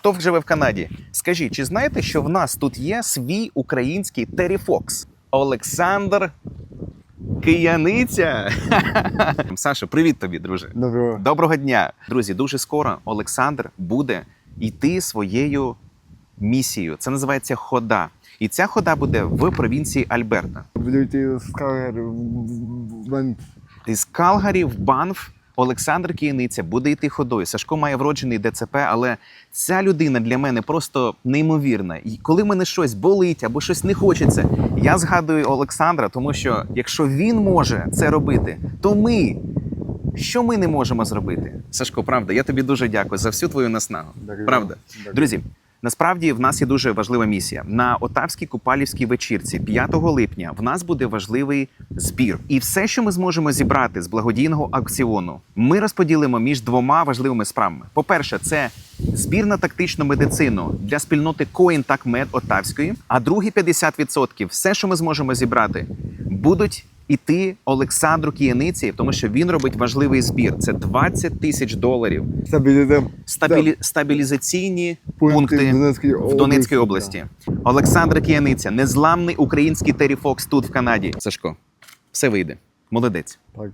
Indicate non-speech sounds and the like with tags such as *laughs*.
Хто живе в Канаді? Скажіть, чи знаєте, що в нас тут є свій український Террі Фокс? Олександр Кияниця. *laughs* Саша, привіт тобі, друже. Доброго. Доброго дня, друзі. Дуже скоро Олександр буде йти своєю місією. Це називається хода. І ця хода буде в провінції Альберта. Буду йти з Калгарі в Бент. Із Калгарі в Банф Олександр Кияниця буде йти ходою. Сашко має вроджений ДЦП, але ця людина для мене просто неймовірна. І коли мене щось болить або щось не хочеться, я згадую Олександра, тому що якщо він може це робити, то ми. Що ми не можемо зробити? Сашко, правда, я тобі дуже дякую за всю твою наснагу. Дякую. Правда. Дякую. Друзі, насправді в нас є дуже важлива місія. На Отавській Купалівській вечірці 5 липня в нас буде важливий збір. І все, що ми зможемо зібрати з благодійного аукціону, ми розподілимо між двома важливими справами. По-перше, це збір на тактичну медицину для спільноти Коін Мед Отавської. А другі 50% все, що ми зможемо зібрати, будуть. Іти Олександру Кияниці, тому що він робить важливий збір. Це 20 тисяч доларів Стабілі... стабілі... стабілізаційні Пункти пункти в Донецькій в Донецькій області, області. Олександр Кіяниця, незламний український Террі Фокс тут в Канаді. Сашко, все вийде. Молодець. Так.